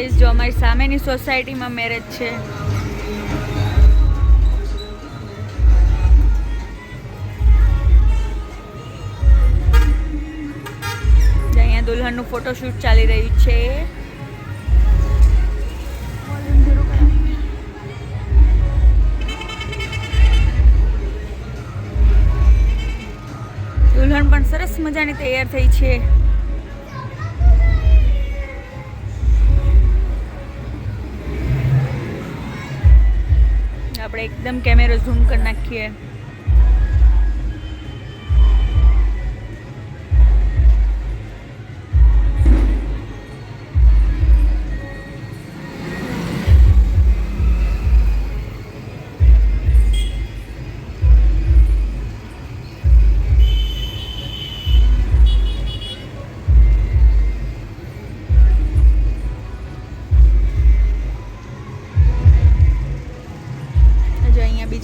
Guys, જો અમારી સામેની સોસાયટીમાં મેરેજ છે. અહીંયા દુલ્હનનું ફોટોશૂટ ચાલી રહ્યું છે. દુલ્હન પણ સરસ મજાની તૈયાર થઈ છે. આપણે એકદમ કેમેરો ઝૂમ કરી નાખીએ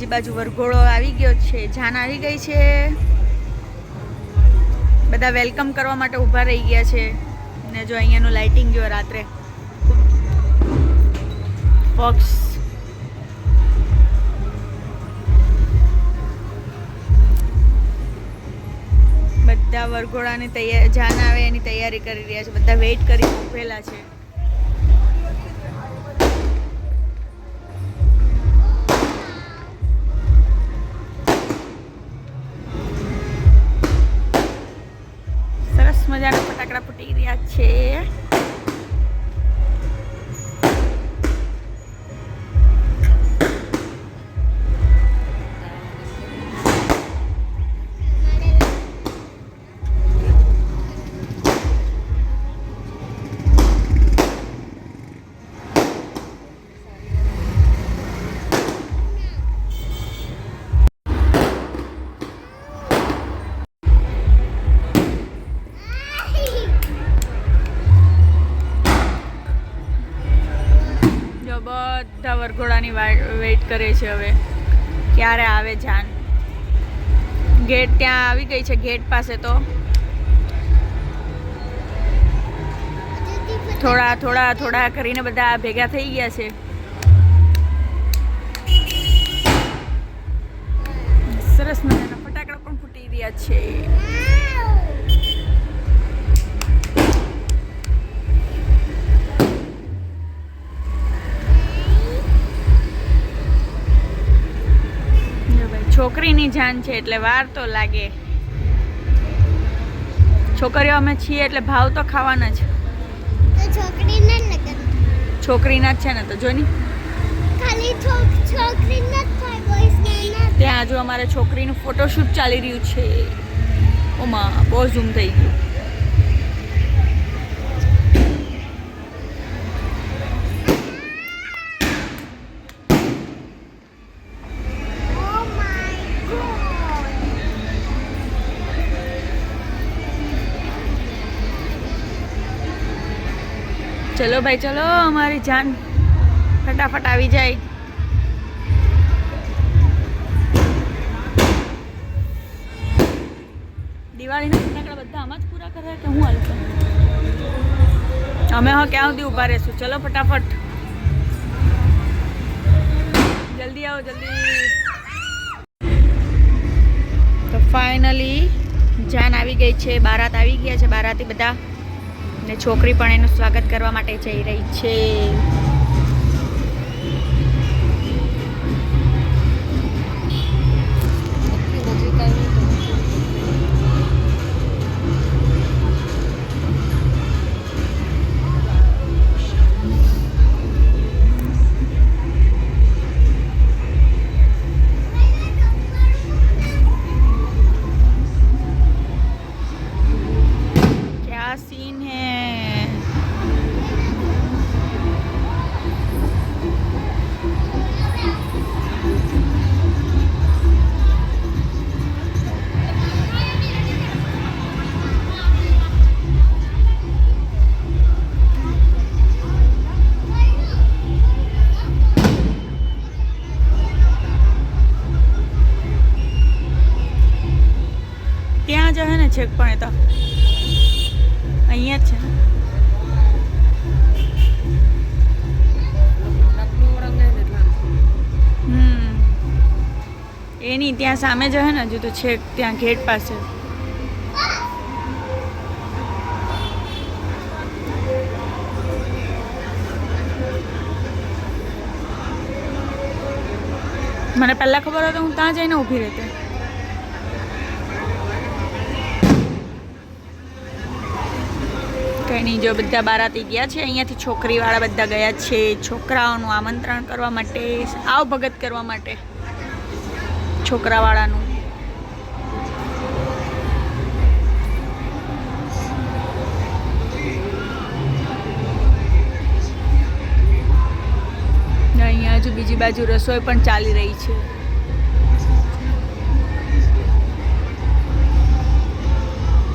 બીજી બાજુ વરઘોડો આવી ગયો છે, જાન આવી ગઈ છે. બધા વેલકમ કરવા માટે ઊભા રહી ગયા છે. ને જો અહીંયાનું લાઇટિંગ જો રાત્રે. ફોક્સ બધા વરઘોડાની તૈયાર જાન આવે એની તૈયારી કરી રહ્યા છે. બધા વેઇટ કરી ઊભેલા છે. વરઘોડાની વેઇટ કરે છે હવે. ક્યારે આવે જાન? ગેટ ત્યાં આવી ગઈ છે ગેટ પાસે તો. થોડા થોડા થોડા કરીને બધા ભેગા થઈ ગયા છે. સરસ મજાના ફટાકડા પણ ફૂટી રહ્યા છે. છોકરીની જાન છે એટલે વાર તો લાગે. છોકરીઓ અમે છીએ એટલે ભાવ તો ખાવાના જ. છોકરીને જ છે ને તો જ ના ત્યાં જો અમારે છોકરીનું ફોટોશૂટ ચાલી રહ્યું છે. ઓમાં બહુ ઝૂમ થઈ ગયું. ચલો ભાઈ, ચલો, અમારી જાન ફટાફટ આવી જાય. દિવાળીના ફટાકડા બધા આમાં જ પૂરા કરે કે હું હાલતો અમે હા ક્યાં સુધી ઊભા રહેશું? ચલો ફટાફટ. જલ્દી આવો, જલ્દી. તો ફાઇનલી જાન આવી ગઈ છે, બારાત આવી ગયા છે, બારાતી બધા. ને છોકરી પણ એનું સ્વાગત કરવા માટે જઈ રહી છે. ત્યાં સામે જ હે ને, હજુ તો છે ત્યાં ગેટ પાસે. મને પહેલાં ખબર હોય તો હું ત્યાં જઈને ઊભી રહેતી. કંઈ નહીં, જો બધા બારાતી ગયા છે, અહીંયાથી છોકરીવાળા બધા ગયા છે, છોકરાઓનું આમંત્રણ કરવા માટે, આવ ભગત કરવા માટે. છોકરાવાળાનું. અહીંયા હજુ બીજી બાજુ રસોઈ પણ ચાલી રહી છે.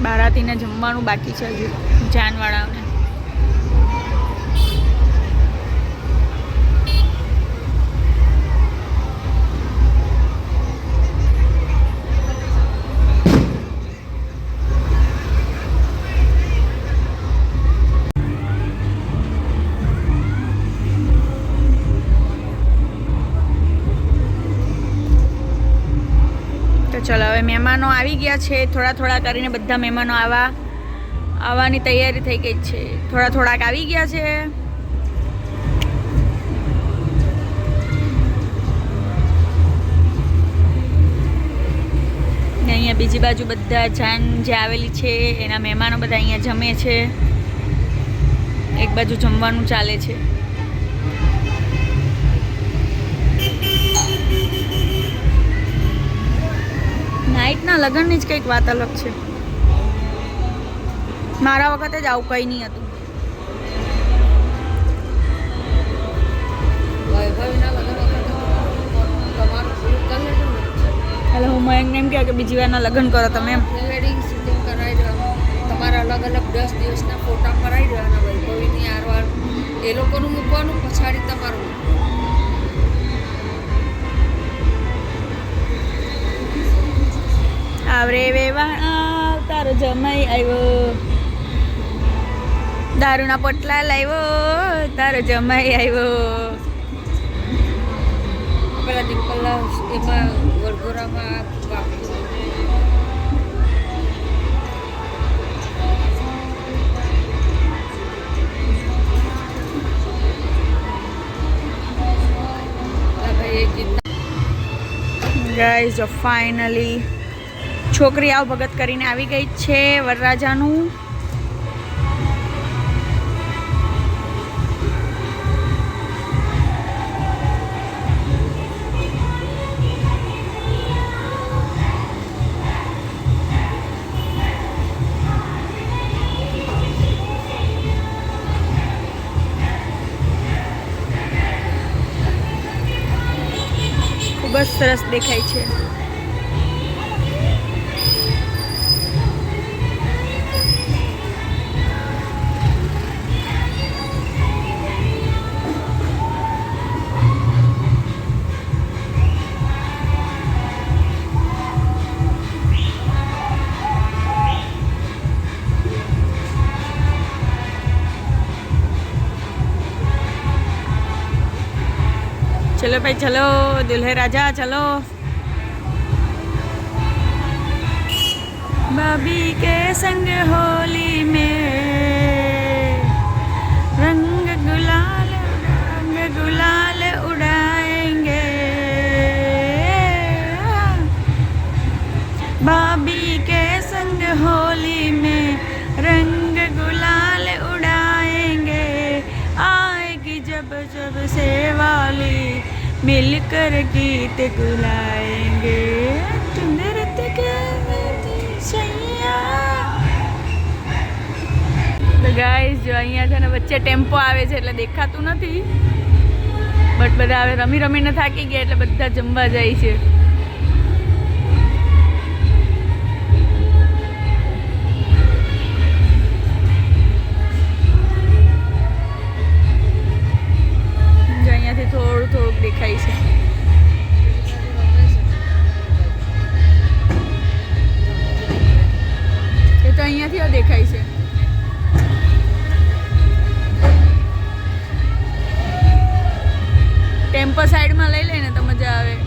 બારાતીને જમવાનું બાકી છે હજુ જાનવાળાઓને. ચલો, હવે મહેમાનો આવી ગયા છે. થોડા થોડા કરીને બધા મહેમાનો આવા આવવાની તૈયારી થઈ ગઈ છે. થોડા થોડાક આવી ગયા છે. અહીંયા બીજી બાજુ બધા જાન જે આવેલી છે, એના મહેમાનો બધા અહીંયા જમે છે. એક બાજુ જમવાનું ચાલે છે. નાઇટના લગ્નની જ કંઈક વાત અલગ છે. મારા વખતે જ આવું કંઈ નહીં હતું. એટલે હું મયંકને એમ કહે કે બીજી વારના લગ્ન કરો તમે એમ. વેડિંગ શૂટિંગ કરાવી દેવાનું. તમારા અલગ અલગ દસ દિવસના ફોટા કરાવી દેવાના વૈભવીની આરવાર એ લોકોનું મૂકવાનું પછાડી તમારું આવરે વેવાણ તારો જમાઈ આવ્યો દારૂના પોટલા લાવ્યો તારો જમાઈ આવ્યો પેલા દીપલા એમાં વડગોરામાં ગાઈઝ પેલા ભાઈ છોકરી આવ ભગત કરીને આવી ગઈ છે વરરાજાનું. ખૂબ જ સરસ દેખાય છે. ચલો ભાઈ ચલો દુલ્હે રાજા ચલો ભાભી કે સંગ હોલી मिलकर गीत गुलाएंगे चुंदरत के सैया તો ગાઈસ જો અહીંયા છે ને વચ્ચે ટેમ્પો આવે છે એટલે દેખાતું નથી બટ બધા હવે રમી રમીને થાકી ગયા એટલે બધા જમવા જાય છે ટેમ્પો સાઈડમાં લઈ લઈને તો મજા આવે.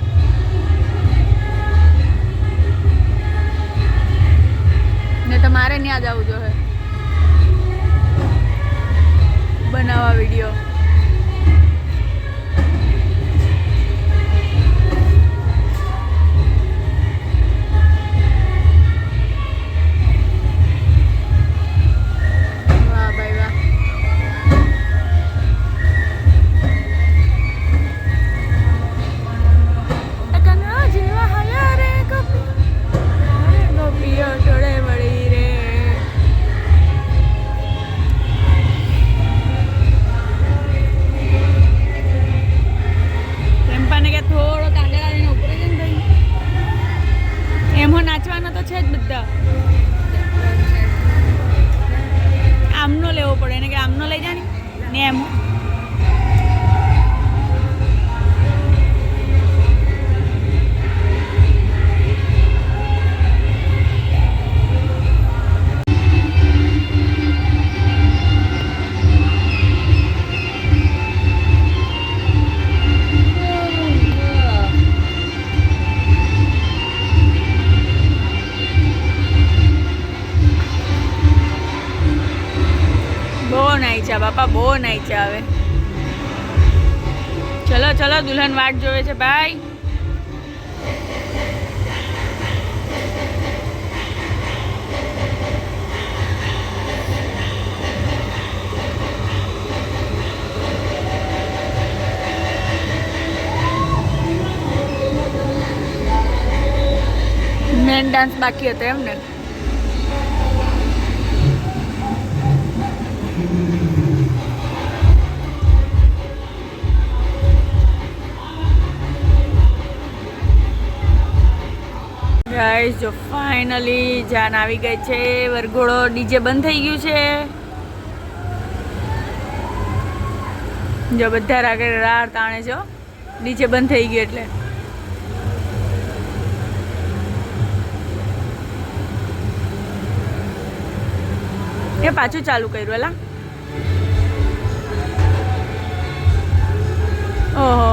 બાપા બહુ નાચે આવે. ચલો ચલો, દુલ્હન વાટ જોવે છે, ભાઈ. મેન ડાન્સ બાકી હતો એમ ને ગાઈસ જો ફાઇનલી જાન આવી ગઈ છે. વરઘોડો ડીજે બંધ થઈ ગયું છે. જો બધા રાગે રાર તાણે છો ડીજે બંધ થઈ ગયું એટલે. એ પાછું ચાલુ કર્યું એલા ઓહો.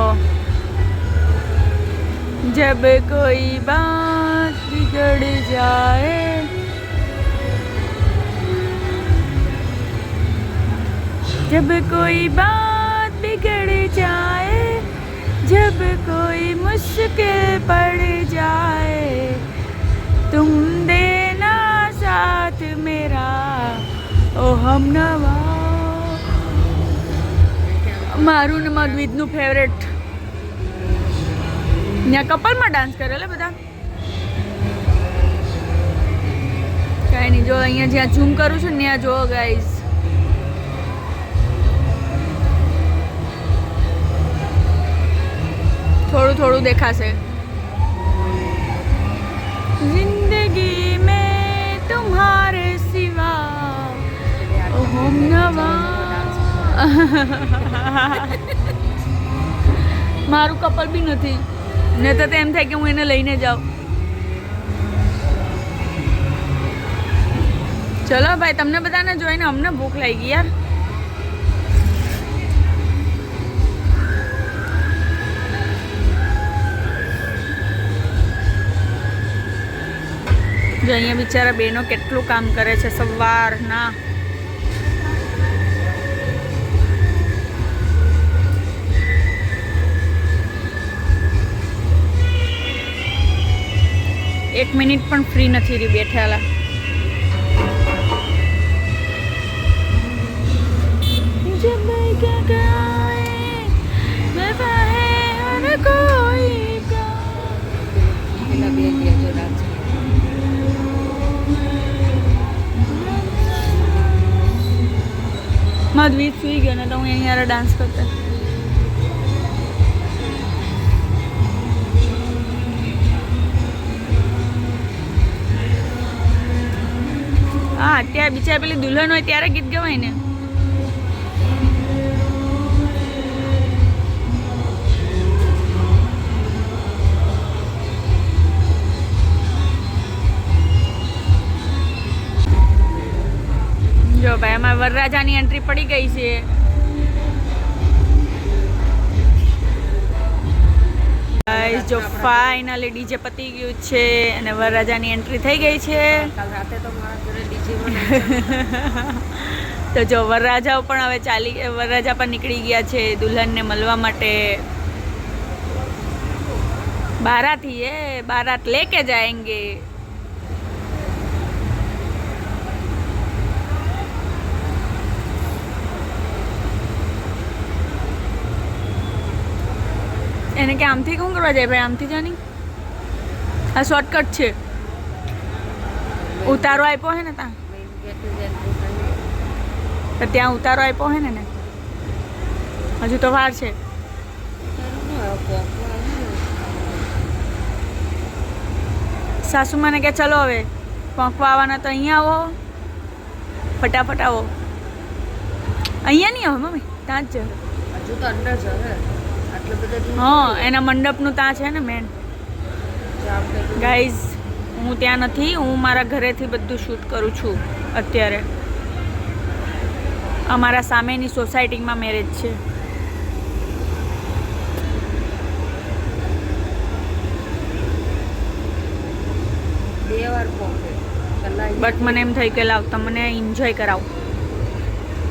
जब कोई बात बिगड़ जाए जब कोई बात बिगड़ जाए जब कोई मुश्किल पड़ जाए तुम देना साथ मेरा ओ हम नवा મારું ને મધવિદનું ફેવરેટ ત્યાં કપલમાં ડાન્સ કરેલા બધા. કઈ નહીં, જો અહીંયા જ્યાં ઝૂમ કરું છું ને, ત્યાં જો ગાઈઝ થોડું થોડું દેખાશે. જિંદગી મેં તુમ્હારે સિવા ઓમ નવા. મારું કપલ બી નથી. ને તો એમ થાય કે હું એને લઈને જાઉં. ચલો ભાઈ, તમને બધાને જોઈને અમને ભૂખ લાગી યાર. જો અહીંયા બિચારા બેનો કેટલું કામ કરે છે, સવારના. એક મિનિટ પણ ફ્રી નથી રહી બેઠેલા. માધવી સુઈ ગયો ને તો હું અહીંયા ડાન્સ કરતા. હા, અત્યારે બિચારા પેલી દુલ્હન હોય ત્યારે ગીત ગવાય ને જો ભાઈ અમારે વરરાજાની એન્ટ્રી પડી ગઈ છે જો ફાઇનલી ડીજે પતી ગયું છે અને વરરાજાની એન્ટ્રી થઈ ગઈ છે કાલ રાતે તો મારા. તો જો વરરાજાઓ પણ હવે ચાલી, વરરાજા પણ નીકળી ગયા છે દુલ્હનને મળવા માટે. બારાથી, એ બારાત લેકે જાયંગે. એને કે આમથી કોણ કરવા જાય ભાઈ? આમથી જાની આ શોર્ટકટ છે. ઉતારો આપ્યો હે ને ત્યાં તો ત્યાં ઉતારો આપ્યો હે ને ને હજુ તો વાર છે. સાસુ મને કે ચલો હવે પંખવા આવવાના તો અહીંયા આવો. ફટાફટ આવો. અહીંયા નહીં આવે મમ્મી ત્યાં જ છે હજુ તો અંદર જ હા એના મંડપનું ત્યાં છે ને મેન ગાઈઝ હું ત્યાં નથી હું મારા ઘરેથી બધું શૂટ કરું છું અત્યારે. અમારા સામેની સોસાયટીમાં મેરેજ છે. બટ મને એમ થઈ કે લાવ તમને એન્જોય કરાવ.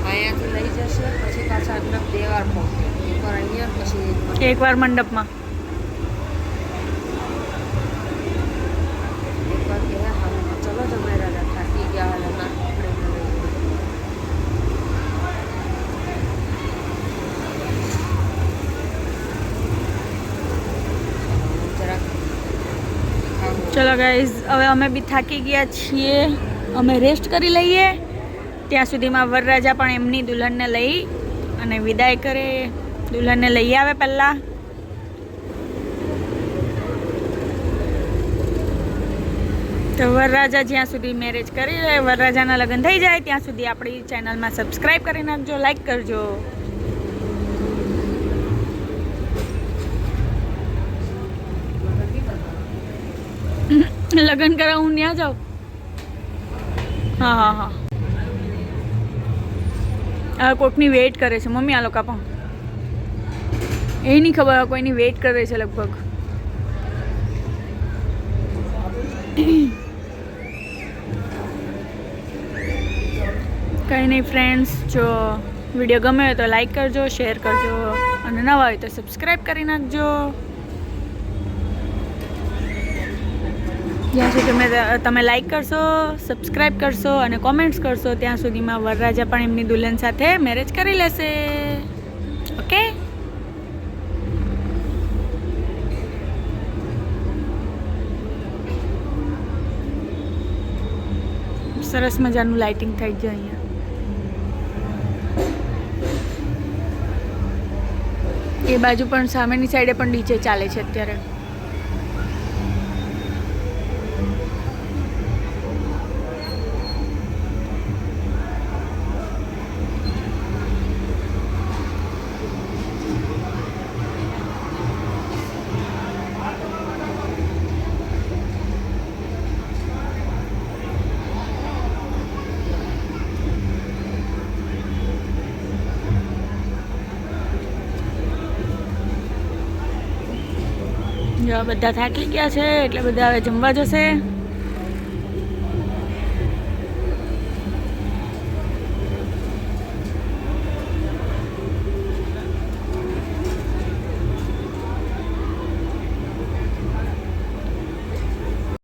અહીંયાથી લઈ જશે પછી પાછા બે વાર પોકે એકવાર અહીંયા પછી એકવાર એકવાર મંડપમાં એકવાર કે હા ચલો તમે રાજા થાકી ગયા હાલ ના કપડે લઈ જરાક ખાવું. ચલો ગાઈઝ હવે અમે બી થાકી ગયા છીએ. અમે રેસ્ટ કરી લઈએ. ત્યાં સુધીમાં વરરાજા પણ એમની દુલ્હનને લઈ અને વિદાય કરે. દુલ્હનને લઈ આવે પહેલાં. તો વરરાજા જ્યાં સુધી મેરેજ કરી લે વરરાજાના લગ્ન થઈ જાય, ત્યાં સુધી આપણી ચેનલમાં સબસ્ક્રાઈબ કરી નાખજો લાઈક કરજો. લગ્ન કરાવ હું ત્યાં જાઉં. હા હા હા. હવે કોકની વેઇટ કરે છે. મમ્મી, આ લોકો પણ. એ નહીં ખબર કોઈની વેઇટ કરે છે લગભગ. કંઈ નહીં ફ્રેન્ડ્સ જો વીડિયો ગમે હોય તો લાઈક કરજો શેર કરજો. અને નવા હોય તો સબસ્ક્રાઈબ કરી નાખજો. જ્યાં સુધી તમે તમે લાઈક કરશો સબસ્ક્રાઈબ કરશો અને કોમેન્ટ્સ કરશો, ત્યાં સુધીમાં વરરાજા પણ એમની દુલ્હન સાથે મેરેજ કરી લેશે. ઓકે સરસ મજાનું લાઇટિંગ થઈ જાય અહીંયા. એ બાજુ પણ સામેની સાઈડે પણ ડીજે ચાલે છે અત્યારે. જો બધા થાકી ગયા છે એટલે બધા હવે જમવા જશે.